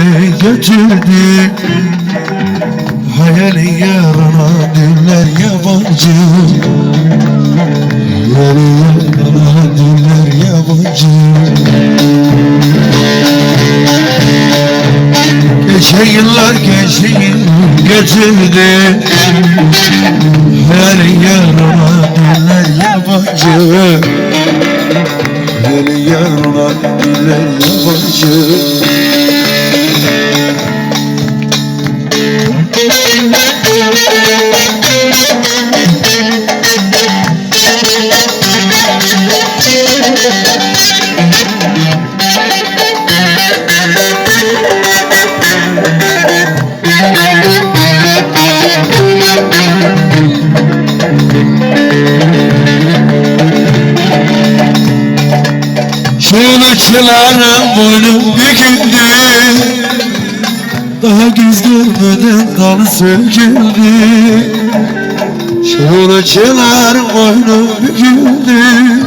bizi götürdü Hayalin yarına diller yabancı. Hayalin yarına diller yabancı. Geçen yıllar gençliğin getirdi Hayalin yarına diller yabancı. Hayalin yarına diller yabancı Çığlıkçıların boynu büküldü. Daha göz görmeden dalı söküldü. Çığlıkçıların boynu büküldü